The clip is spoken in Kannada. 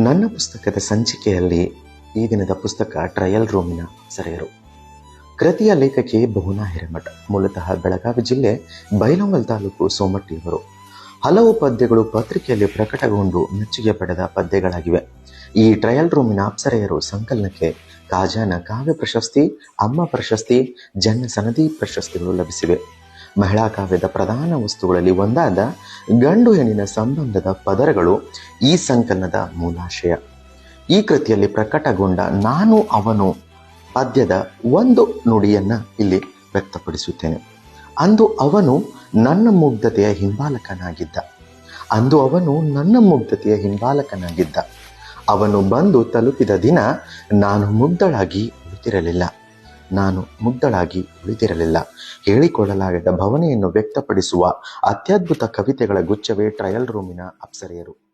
ನನ್ನ ಪುಸ್ತಕದ ಸಂಚಿಕೆಯಲ್ಲಿ ಈ ದಿನದ ಪುಸ್ತಕ ಟ್ರಯಲ್ ರೂಮಿನ ಸರೆಯರು. ಕೃತಿಯ ಲೇಖಕಿ ಬಹುನಾ ಹಿರೇಮಠ, ಮೂಲತಃ ಬೆಳಗಾವಿ ಜಿಲ್ಲೆ ಬೈಲಮಲ್ ತಾಲೂಕು ಸೋಮಟ್ಟಿಯವರು. ಹಲವು ಪದ್ಯಗಳು ಪತ್ರಿಕೆಯಲ್ಲಿ ಪ್ರಕಟಗೊಂಡು ಮೆಚ್ಚುಗೆ ಪಡೆದ ಪದ್ಯಗಳಾಗಿವೆ. ಈ ಟ್ರಯಲ್ ರೂಮಿನ ಅಪ್ಸರೆಯರು ಸಂಕಲನಕ್ಕೆ ಕಾಜಾನ ಕಾವ್ಯ ಪ್ರಶಸ್ತಿ, ಅಮ್ಮ ಪ್ರಶಸ್ತಿ, ಜನ್ನ ಸನದಿ ಪ್ರಶಸ್ತಿಗಳು ಲಭಿಸಿವೆ. ಮಹಿಳಾ ಕಾವ್ಯದ ಪ್ರಧಾನ ವಸ್ತುಗಳಲ್ಲಿ ಒಂದಾದ ಗಂಡು ಹೆಣ್ಣಿನ ಸಂಬಂಧದ ಪದರಗಳು ಈ ಸಂಕಲನದ ಮೂಲಾಶಯ. ಈ ಕೃತಿಯಲ್ಲಿ ಪ್ರಕಟಗೊಂಡ ನಾನು, ಅವನು ಪದ್ಯದ ಒಂದು ನುಡಿಯನ್ನು ಇಲ್ಲಿ ವ್ಯಕ್ತಪಡಿಸುತ್ತೇನೆ. ಅಂದು ಅವನು ನನ್ನ ಮುಗ್ಧತೆಯ ಹಿಂಬಾಲಕನಾಗಿದ್ದ. ಅಂದು ಅವನು ನನ್ನ ಮುಗ್ಧತೆಯ ಹಿಂಬಾಲಕನಾಗಿದ್ದ. ಅವನು ಬಂದು ತಲುಪಿದ ದಿನ ನಾನು ಮುಗ್ಧಳಾಗಿ ಉಳಿದಿರಲಿಲ್ಲ. ನಾನು ಮುಗ್ಧಳಾಗಿ ಉಳಿದಿರಲಿಲ್ಲ. ಹೇಳಿಕೊಳ್ಳಲಾಗದ ಭಾವನೆಯನ್ನು ವ್ಯಕ್ತಪಡಿಸುವ ಅತ್ಯದ್ಭುತ ಕವಿತೆಗಳ ಗುಚ್ಛವೇ ಟ್ರಯಲ್ ರೂಮಿನ ಅಪ್ಸರೆಯರು.